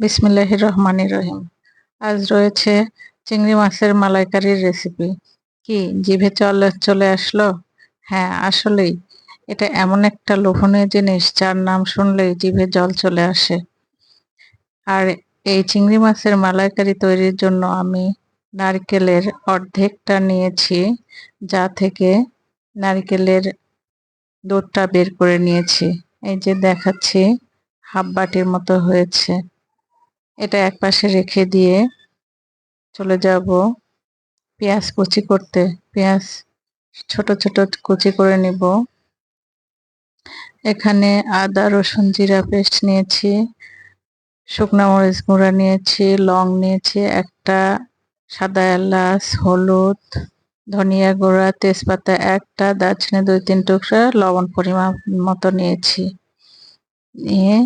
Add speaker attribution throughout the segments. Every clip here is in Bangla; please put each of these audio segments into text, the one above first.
Speaker 1: বিসমিল্লাহ রহমান রহিম। আজ রয়েছে চিংড়ি মাছের মালাইকারির রেসিপি। কি, জিভে চলে চলে আসলো? হ্যাঁ আসলেই। এটা এমন একটা লোভনীয় জিনিস যার নাম শুনলেই জিভে জল চলে আসে। আর এই চিংড়ি মাছের মালাইকারি তৈরির জন্য আমি নারকেলের অর্ধেকটা নিয়েছি, যা থেকে নারকেলের দুধটা বের করে নিয়েছি। এই যে দেখাচ্ছি হাফ বাটির মতো হয়েছে। এটা এক পাশে রেখে দিয়ে চলে যাব পেঁয়াজ কুচি করতে। পেঁয়াজ ছোট ছোট কুচি করে নিব। এখানে আদা, রসুন, জিরা পেস্ট নিয়েছি, শুকনো মরিচ গুঁড়া নিয়েছি, লং নিয়েছি, একটা সাদা এলাচ, হলুদ, ধনিয়া গুঁড়া, তেজপাতা একটা, দারচিনি দুই, তিন টুকরা, লবণ পরিমাণ মতো নিয়েছি। নিয়ে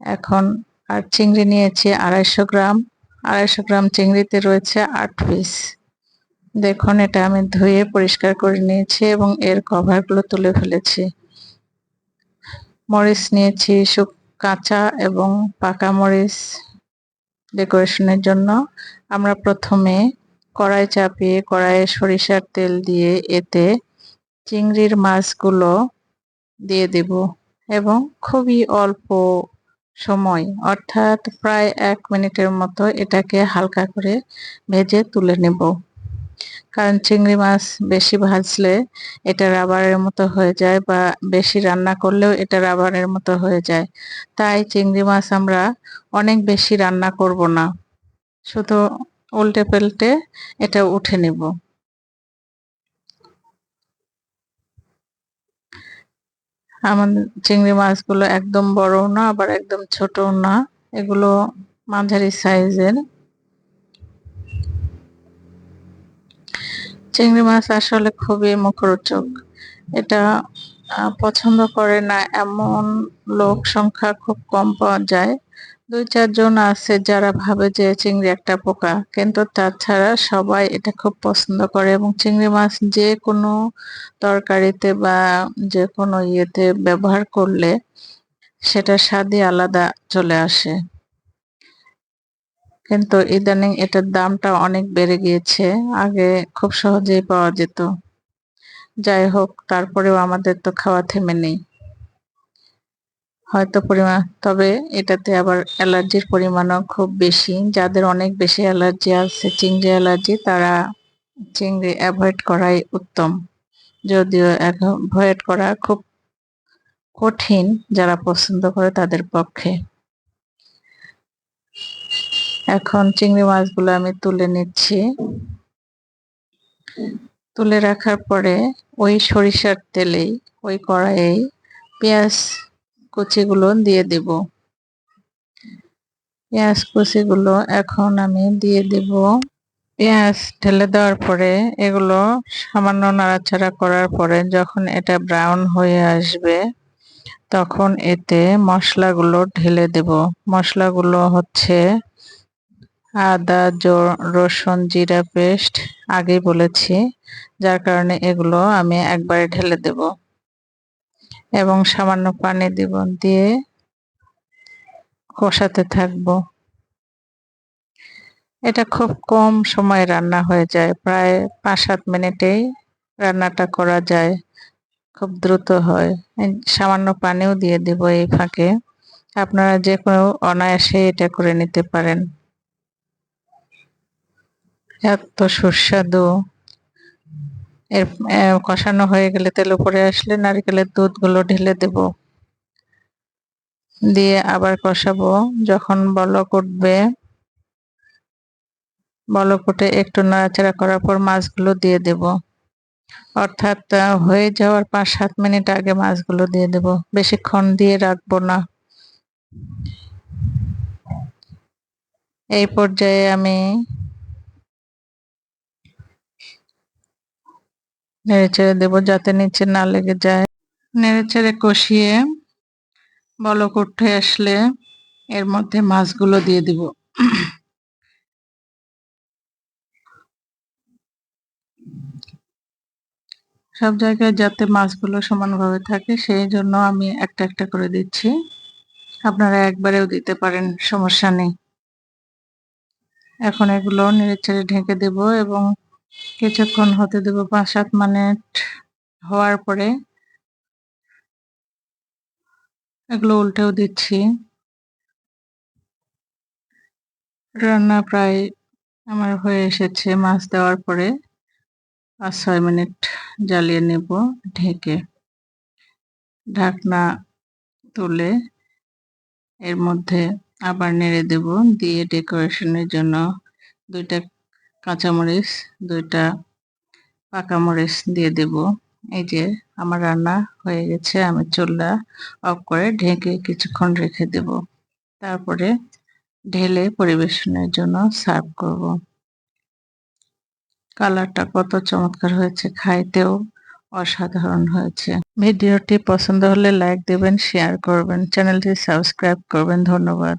Speaker 1: এখন আর চিংড়ি নিয়েছি আড়াইশো গ্রাম। আড়াইশো গ্রাম চিংড়িতে রয়েছে আট পিস। দেখুন, এটা আমি ধুয়ে পরিষ্কার করে নিয়েছি এবং এর কভারগুলো তুলে ফেলেছি। মরিচ নিয়েছি শুক কাঁচা এবং পাকা মরিচ ডেকোরেশনের জন্য। আমরা প্রথমে কড়াই চাপিয়ে কড়াইয়ে সরিষার তেল দিয়ে এতে চিংড়ির মাছগুলো দিয়ে দেব এবং খুবই অল্প সময়, অর্থাৎ প্রায় এক মিনিটের মতো এটাকে হালকা করে ভেজে তুলে নেব। কারণ চিংড়ি মাছ বেশি ভাজলে এটা রাবারের মতো হয়ে যায় বা বেশি রান্না করলেও এটা রাবারের মতো হয়ে যায়। তাই চিংড়ি মাছ আমরা অনেক বেশি রান্না করব না। শুধু উল্টে পেল্টে এটা উঠে নেব। আমাদের চিংড়ি মাছগুলো একদম বড় না, আবার একদম ছোট না। এগুলো মাঝারি সাইজের। চিংড়ি মাছ আসলে খুবই মুখরোচক। এটা পছন্দ করে না এমন লোক সংখ্যা খুব কম পাওয়া যায়। দুই চারজন আছে যারা ভাবে যে চিংড়ি একটা পোকা। কিন্তু তাছাড়া সবাই এটা খুব পছন্দ করে এবং চিংড়ি মাছ যে কোনো তরকারিতে বা যে কোনো ইয়েতে ব্যবহার করলে সেটা স্বাদই আলাদা চলে আসে। কিন্তু ইদানিং এটার দামটা অনেক বেড়ে গিয়েছে, আগে খুব সহজেই পাওয়া যেত। যাই হোক, তারপরেও আমাদের তো খাওয়া থেমে নেই। হয়তো পরিমাণ তবে এটাতে আবার অ্যালার্জির পরিমাণও খুব বেশি। যাদের অনেক বেশি অ্যালার্জি আছে, চিংড়ি অ্যালার্জি, তারা চিংড়ি অ্যাভয়েড করাই উত্তম। যদিও অ্যাভয়েড করা খুব কঠিন, যারা পছন্দ করে তাদের পক্ষে। এখন চিংড়ি মাছগুলো আমি তুলে নিচ্ছি। তুলে রাখার পরে ওই সরিষার তেলেই, ওই কড়াইয়েই পেঁয়াজ কুচিগুলো দিয়ে দেব। পেঁয়াজ কুচিগুলো এখন আমি দিয়ে দেব। পেঁয়াজ ঢেলে দেওয়ার পরে এগুলো সামান্য নাড়াচাড়া করার পরে যখন এটা ব্রাউন হয়ে আসবে, তখন এতে মশলাগুলো ঢেলে দেব। মশলাগুলো হচ্ছে আদা রসুন, জিরা পেস্ট আগেই বলেছি, যার কারণে এগুলো আমি একবারে ঢেলে দেব। এবং সামান্য পানি দিব, দিয়ে কষাতে থাকব। এটা খুব কম সময়ে রান্না হয়ে যায়, প্রায় পাঁচ সাত মিনিটেই রান্নাটা করা যায়, খুব দ্রুত হয়। সামান্য পানিও দিয়ে দেব এই ফাঁকে। আপনারা যে কোনো অনায়াসে এটা করে নিতে পারেন। এত সুস্বাদু। এর কষানো হয়ে গেলে তেল উপরে আসলে নারকেলের দুধগুলো ঢেলে দেব। দিয়ে আবার কষাবো। যখন বলক উঠবে, বলক উঠে একটু নাড়াচাড়া করার পর মাছগুলো দিয়ে দেব। অর্থাৎ হয়ে যাওয়ার পাঁচ সাত মিনিট আগে মাছগুলো দিয়ে দেব। বেশিক্ষণ দিয়ে রাখব না। এই পর্যায়ে আমি নেড়ে চেড়ে দেবো যাতে নিচে না লেগে যায়। নেড়ে চেড়ে কষিয়ে বলক উঠে আসলে এর মধ্যে মাছগুলো দিয়ে দিব। সব জায়গায় যাতে মাছগুলো সমানভাবে থাকে, সেই জন্য আমি একটা একটা করে দিচ্ছি। আপনারা একবারেও দিতে পারেন, সমস্যা নেই। এখন এগুলো নেড়েচেড়ে ঢেকে দেব এবং কিছুক্ষণ হতে দেবো পাঁচ সাত মিনিট হওয়ার পরে এগুলো উল্টেও দিচ্ছি। রান্না প্রায় আমার হয়ে এসেছে, মাছ দেওয়ার পরে পাঁচ ছয় মিনিট জ্বালিয়ে নেব, ঢেকে ঢাকনা তুলে এর মধ্যে আবার নেড়ে দেব, দিয়ে ডেকোরেশনের জন্য দুইটা কাঁচামরিচ দুইটা পাকা মরিচ দিয়ে দেব। এই যে আমার রান্না হয়ে গেছে, আমি চুলা অফ করে ঢেকে কিছুক্ষণ রেখে দেব। তারপরে ঢেলে পরিবেশনের জন্য সার্ভ করব। কালারটা কত চমৎকার হয়েছে, খাইতেও অসাধারণ হয়েছে। ভিডিওটি পছন্দ হলে লাইক দেবেন, শেয়ার করবেন, চ্যানেলটি সাবস্ক্রাইব করবেন। ধন্যবাদ।